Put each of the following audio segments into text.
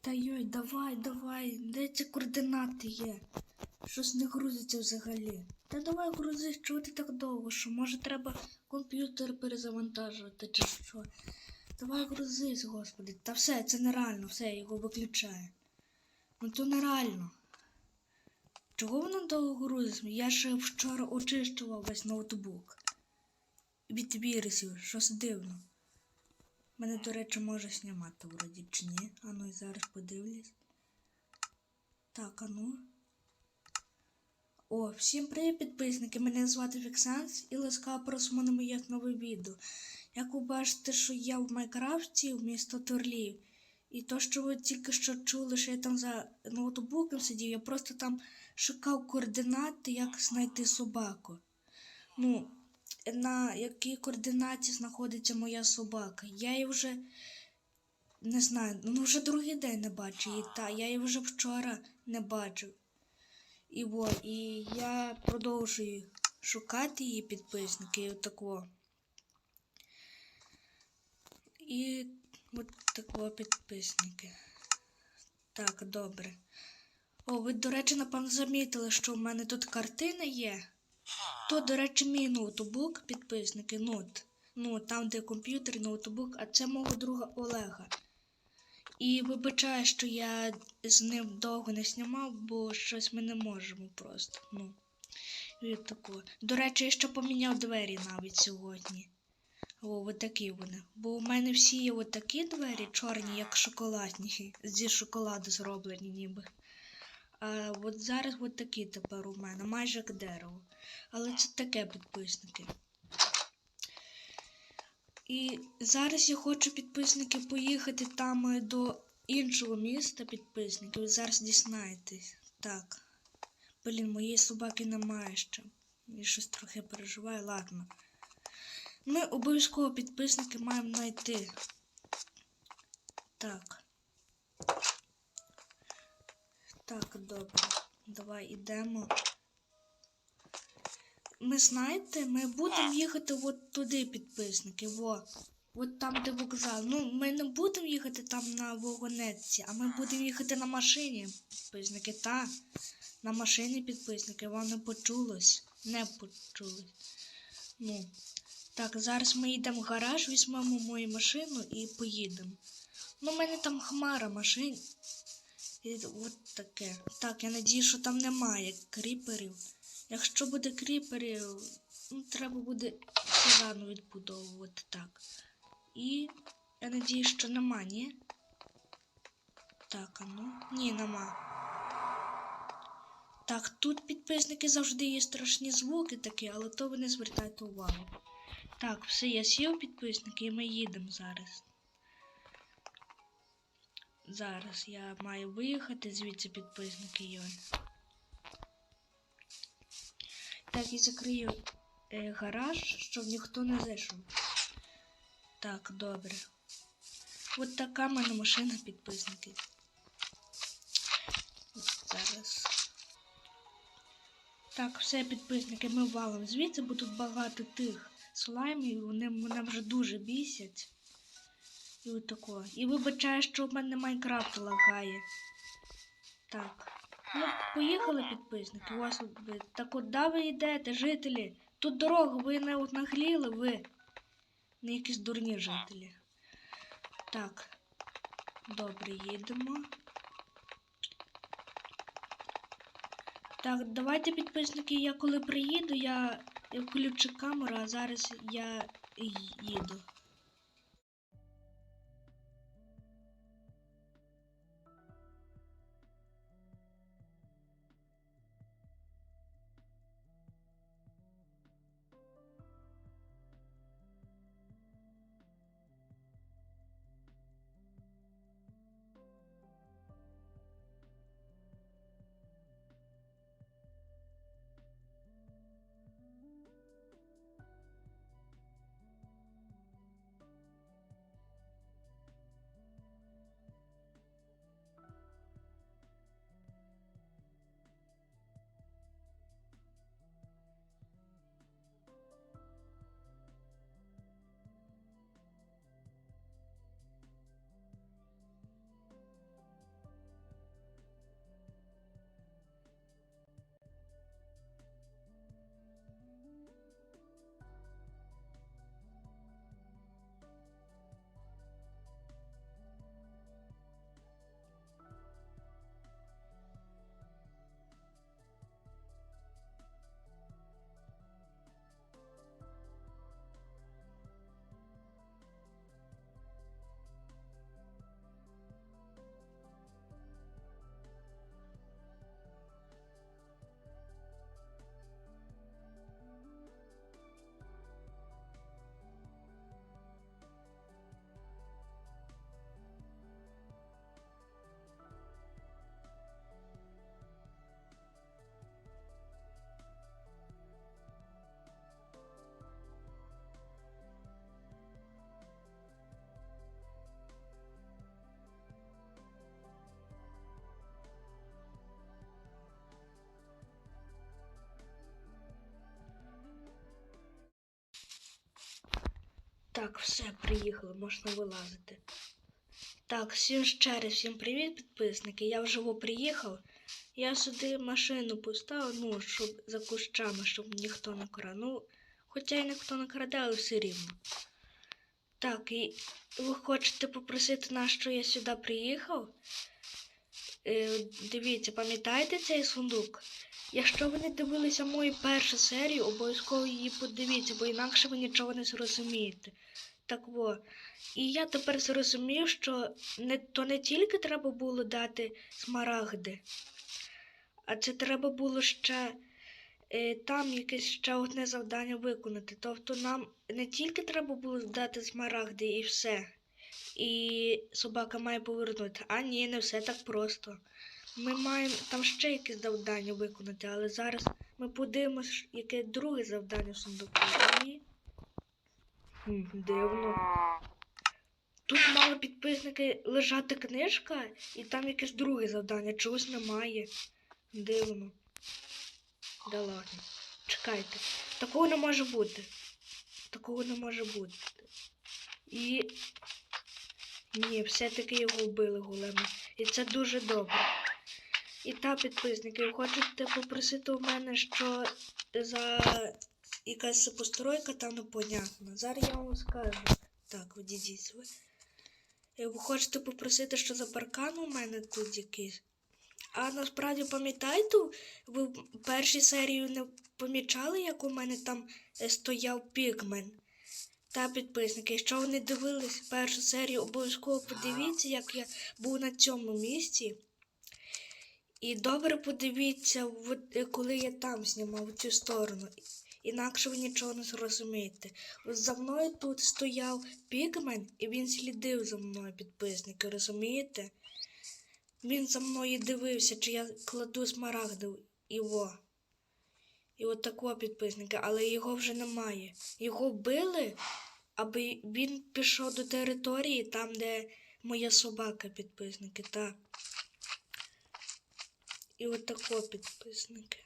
Та йой, давай, давай, де ці координати є? Щось не грузиться взагалі. Та давай грузись, чого ти так довго? Що може треба комп'ютер перезавантажувати чи що? Давай грузись, господи. Та все, це нереально, все, його виключаю. Ну то нереально. Чого воно довго грузиться? Я ще вчора очищував весь ноутбук. Від вірусів, щось дивно. Мене, до речі, може знімати вроді чи ні. А ну і зараз подивлюсь. Так, а ну. О, всім привіт, підписники! Мене звати Фіксанс і ласкаво просимо на нове відео. Як ви бачите, що я в Майнкрафті в місто Турлів. І то, що ви тільки що чули, що я там за ноутбуком сидів, я просто там шукав координати, як знайти собаку. Ну, на якій координаті знаходиться моя собака. Я її вже не знаю, ну вже другий день не бачу її, та я її вже вчора не бачив. І во, і я продовжую шукати її підписники і отако. І от тако підписники. Так, добре. О, ви, до речі, напевно, замітили, що в мене тут картини є. То, до речі, мій ноутбук, підписники, ноут. Ну, там, де комп'ютер, ноутбук, а це мого друга Олега. І вибачаю, що я з ним довго не знімав, бо щось ми не можемо просто. Ну, і тако. До речі, я ще поміняв двері навіть сьогодні. О, от такі вони. Бо у мене всі є от такі двері, чорні, як шоколадні, зі шоколаду зроблені ніби. А от зараз от такі тепер у мене, майже як дерево. Але це таке підписники. І зараз я хочу підписники поїхати там е, до іншого міста підписників. Зараз дізнаєтесь. Так. Блін, моєї собаки немає ще. Я щось трохи переживаю, ладно. Ми обов'язково підписники маємо знайти. Так. Так, добре. Давай ідемо. Ми знаєте, ми будемо їхати от туди, підписники. Во. От там, де вокзал. Ну, ми не будемо їхати там на вагонетці, а ми будемо їхати на машині, підписники. Та, на машині підписники. Вам не почулось. Не почулось. Ну. Так, зараз ми йдемо в гараж, візьмемо мою машину і поїдемо. Ну, в мене там хмара машин. І от таке. Так, я надію, що там немає кріперів. Якщо буде кріперів, ну, треба буде заново відбудовувати так. І я надію, що нема, ні? Так, а ну. Ні, нема. Так, тут підписники завжди є страшні звуки такі, але то ви не звертайте увагу. Так, все, я сів підписники і ми їдемо зараз. Зараз я маю виїхати звідси підписники йой. Так, і закрию е, гараж, щоб ніхто не зайшов. Так, добре. От така в мене машина підписники. Зараз. Так, все підписники ми валимо звідси, бо тут багато тих слаймів, вони мене вже дуже бісять. І от тако. І вибачаю, що в мене Майнкрафт лагає. Так. Ну, поїхали підписники. У вас. Так куди ви йдете, жителі? Тут дорога, ви не от нагліли, ви. Не якісь дурні жителі. Так. Добре, їдемо. Так, давайте, підписники, я коли приїду, я, я включу камеру, а зараз я їду. Так, все, приїхали, можна вилазити. Так, всім ще раз, всім привіт, підписники. Я вживо приїхав. Я сюди машину поставив, ну, щоб за кущами, щоб ніхто не крав. Ну, хоча й ніхто не краде, але все рівно. Так, і ви хочете попросити нас, що я сюди приїхав? Е, дивіться, пам'ятаєте цей сундук? Якщо ви не дивилися мою першу серію, обов'язково її подивіться, бо інакше ви нічого не зрозумієте. Так во. І я тепер зрозумів, що не, то не тільки треба було дати смарагди, а це треба було ще е, там якесь ще одне завдання виконати. Тобто нам не тільки треба було дати смарагди і все. І собака має повернути. А ні, не все так просто. Ми маємо там ще якесь завдання виконати, але зараз ми подивимось, яке друге завдання в сундуку. І... Дивно. Тут мали підписники лежати книжка, і там якесь друге завдання, чогось немає. Дивно. Да ладно. Чекайте. Такого не може бути. Такого не може бути. І. Ні, все-таки його вбили големи. І це дуже добре. І та підписники, хочете попросити у мене, що за якась постройка там непонятна. Зараз я вам скажу. Так, відійдіть ви. Ви хочете попросити, що за паркан у мене тут якийсь. А насправді пам'ятаєте, ви в першій серії не помічали, як у мене там е, стояв пігмен? Та підписники, якщо ви не дивились першу серію, обов'язково подивіться, як я був на цьому місці. І добре подивіться, е, коли я там знімав цю сторону. Інакше ви нічого не зрозумієте. За мною тут стояв пігмен, і він слідив за мною, підписники, розумієте? Він за мною дивився, чи я кладу смарагди і во. І от такого підписника, але його вже немає. Його вбили, аби він пішов до території, там, де моя собака, підписники, та. І от такого підписники.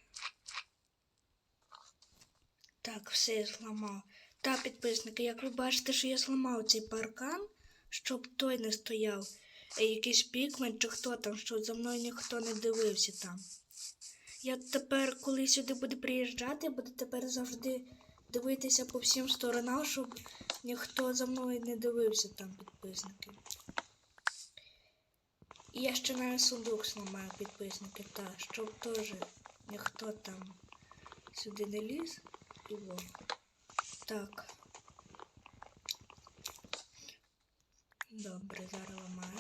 Так, все я зламав. Та, підписники, як ви бачите, що я зламав цей паркан, щоб той не стояв. Е, Якийсь пікмен чи хто там, що за мною ніхто не дивився там. Я тепер, коли сюди буду приїжджати, буду тепер завжди дивитися по всім сторонам, щоб ніхто за мною не дивився там, підписники. І я ще навіть сундук зламаю підписники, та, щоб теж ніхто там сюди не ліз. І во. Так. Добре, зараз ламаю.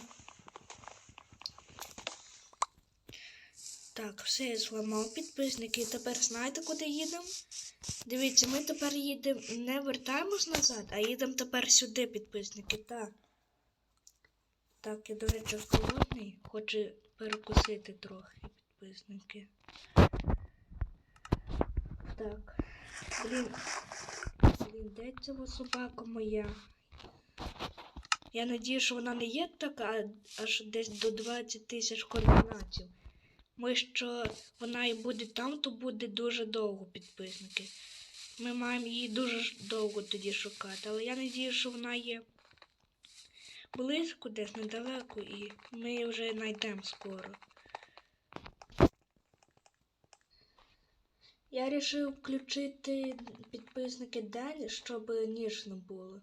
Так, все я зламав підписники. Тепер знаєте, куди їдемо? Дивіться, ми тепер їдемо, не вертаємось назад, а їдемо тепер сюди, підписники. Так. Так, я, до речі, голодний. Хочу перекусити трохи, підписники. Так. Блін. Блін, де ця собака моя? Я надію, що вона не є така, аж десь до 20 тисяч координатів. Ми що вона і буде там, то буде дуже довго підписники. Ми маємо її дуже довго тоді шукати. Але я надію, що вона є близько, десь недалеко, і ми її вже знайдемо скоро. Я вирішив включити підписники день, щоб ніж не було.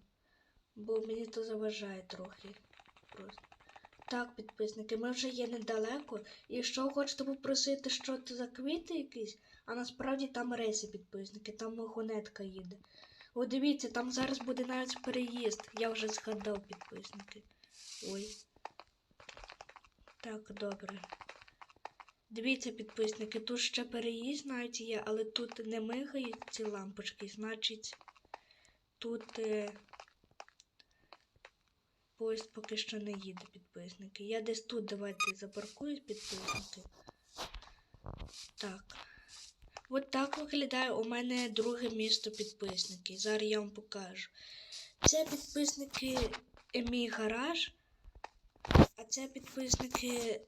Бо мені то заважає трохи. Просто. Так, підписники, ми вже є недалеко. І якщо хочете попросити, що це за квіти якісь, а насправді там рейси підписники, там вагонетка їде. О, дивіться, там зараз буде навіть переїзд. Я вже згадав підписники. Ой. Так, добре. Дивіться, підписники, тут ще переїзд навіть є, але тут не мигають ці лампочки, значить тут е, поїзд поки що не їде, підписники. Я десь тут давайте запаркуюсь, підписники. Так. От так виглядає у мене друге місто підписники. Зараз я вам покажу. Це підписники е, мій гараж, а це підписники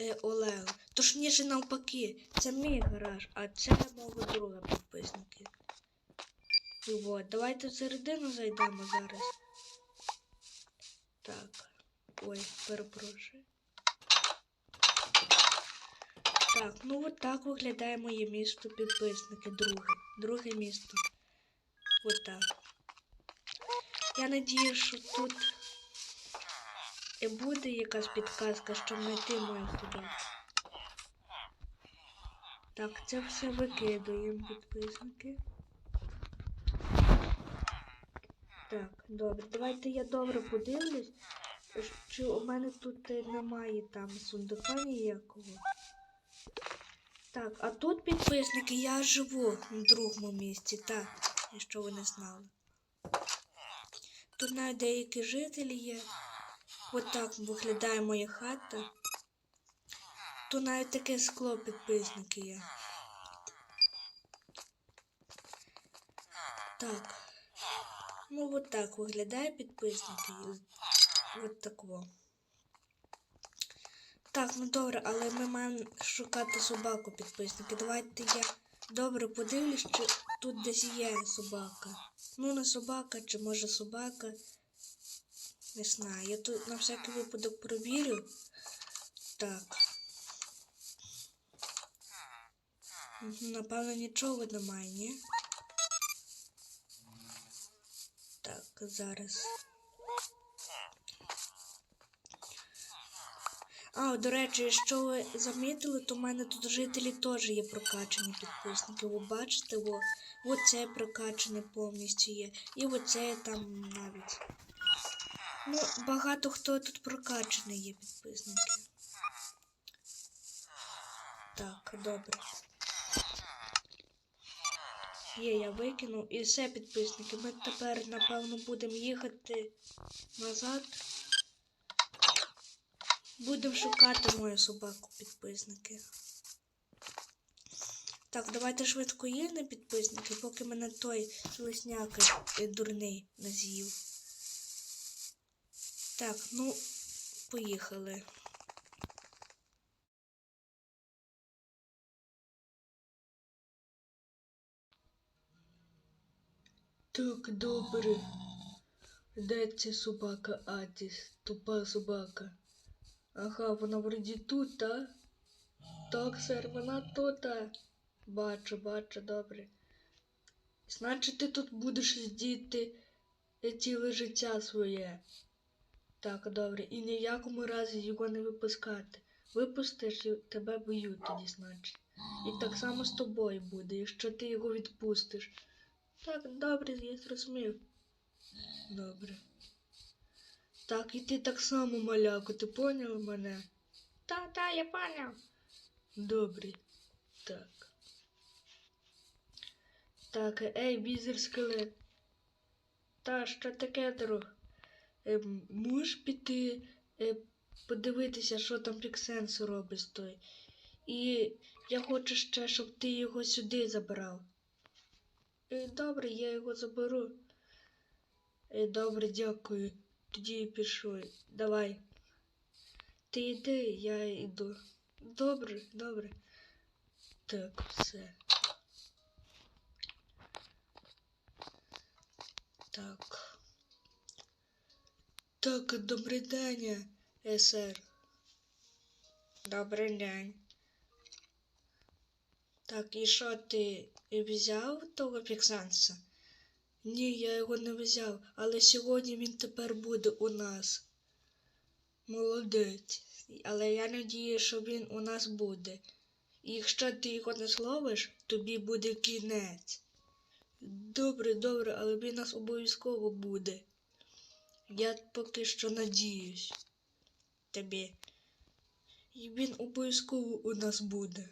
е, Олега. Точніше, навпаки, це мій гараж, а це мого друга підписники. І от, давайте середину зайдемо зараз. Так. Ой, перепрошую. Так, ну от так виглядає моє місто підписники. Друге. Друге місто. От так. Я надію, що тут і буде якась підказка, щоб знайти мою собаку. Так, це все викидуємо підписники. Так, добре. Давайте я добре подивлюсь, чи у мене тут немає там сундука ніякого. Так, а тут підписники, я живу на другому місці, так, якщо ви не знали. Тут навіть деякі жителі є. От так виглядає моя хата. Тут навіть таке скло підписники є. Так. Ну, от так виглядає підписники. От так во. Так, ну добре, але ми маємо шукати собаку підписники. Давайте я добре подивлюсь, чи тут десь є собака. Ну, не собака, чи може собака. Не знаю. Я тут на всякий випадок провірю. Так. Напевно, нічого немає, ні? Так, зараз. А, до речі, якщо ви замітили, то в мене тут жителі теж є прокачані підписники. Ви бачите, о, оце прокачане повністю є. І оце там навіть. Ну, багато хто тут прокачаний є підписники. Так, добре. Є, я викинув. І все, підписники. Ми тепер, напевно, будемо їхати назад. Будемо шукати мою собаку, підписники. Так, давайте швидко їдемо, підписники, поки мене той лисняка е, дурний не з'їв. Так, ну, поїхали. Так, добре. Де ця собака Атіс? Тупа собака. Ага, вона вроді тут, та? Так, сер, вона тут. Бачу, бачу, добре. Значить, ти тут будеш сидіти е, ціле життя своє. Так, добре. І ніякому разі його не випускати. Випустиш тебе б'ють тоді, значить. І так само з тобою буде, якщо ти його відпустиш. Так, добре, я зрозумів. Добре. Так, і ти так само, маляко, ти поняв мене? Та, та, я поняв. Добре. Так. Так, ей, візер скелет. Та, що таке, друг? Е, можеш піти е, подивитися, що там Піксенс робить з той. І я хочу ще, щоб ти його сюди забрав. Е, добре, я його заберу. Е, добре, дякую. Тоді я. Давай. Ти йди, я йду. Добре, добре. Так, все. Так. Так, добрий день, сер. Добрий день. Так, і що ти взяв того Піксанса? Ні, я його не взяв, але сьогодні він тепер буде у нас. Молодець. Але я надію, що він у нас буде. І якщо ти його не зловиш, тобі буде кінець. Добре, добре, але він нас обов'язково буде. Я поки що надіюсь тобі. І він обов'язково у нас буде.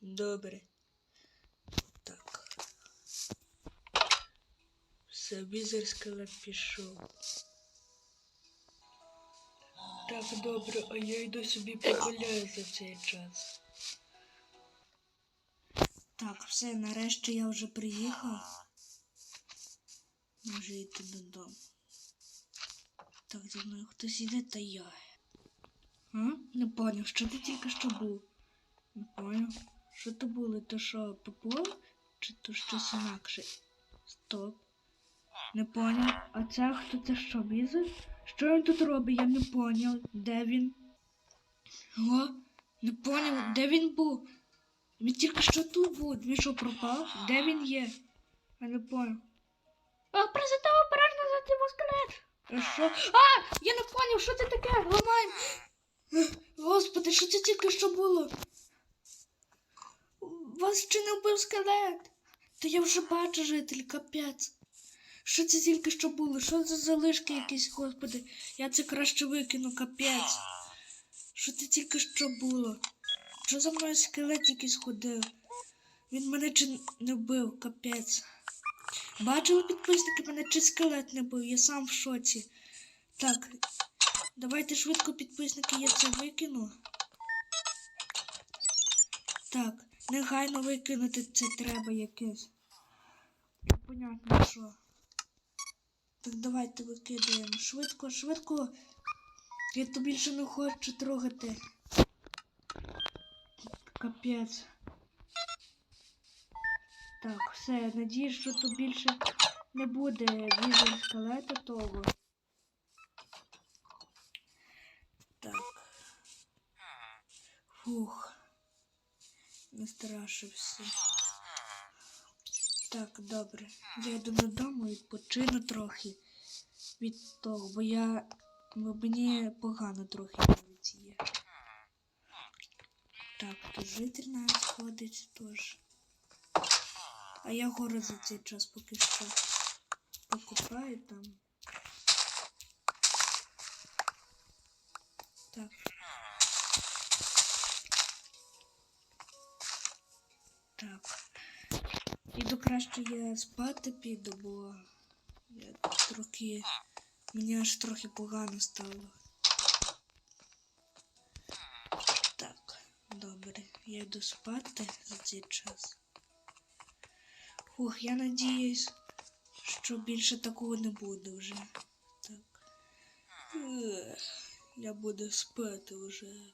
Добре. Так. Все, візер скелет пішов. Так, добре, а я йду собі погуляю за цей час. Так, все, нарешті я вже приїхав. Може йти додому. Так, за мною хтось іде, та я. А? Не поняв, що ти тільки що був? Не поняв. Що то було? То що, попов? Чи то щось інакше? Стоп. Не поняв. А це хто це що, візер? Що він тут робить? Я не поняв. Де він? О, не поняв, де він був? Він тільки що тут був. Він що пропав? Де він є? Я не поняв. А, президент обережно за скелет. А що? А! Я не поняв, що це таке? Ламаємо. Господи, що це тільки що було? Вас чи не вбив скелет? Та я вже бачу, житель, капець. Що це тільки що було? Що за залишки якісь, господи? Я це краще викину, капець. Що це тільки що було? Що за мною скелет якийсь ходив? Він мене чи не вбив, капець. Бачили підписники, мене чи скелет не бив, я сам в шоці. Так, давайте швидко підписники, я це викину. Так, негайно викинути це треба якесь. Непонятно що. Так давайте викидаємо. Швидко, швидко. Я то більше не хочу трогати. Капець. Так, все, я надіюсь, що тут більше не буде візер скелета того. Так. Фух. Настрашився. Так, добре. Я йду додому і відпочину трохи від того, бо я. Бо мені погано трохи навіть є. Так, тут житель навіть ходить теж. А я город за цей час поки що покупаю там. Так. Так. Іду краще я спати піду, бо я трохи. Мені аж трохи погано стало. Так, добре. Я йду спати за цей час. Фух, я надіюсь, що більше такого не буде вже. Так. Я буду спати вже.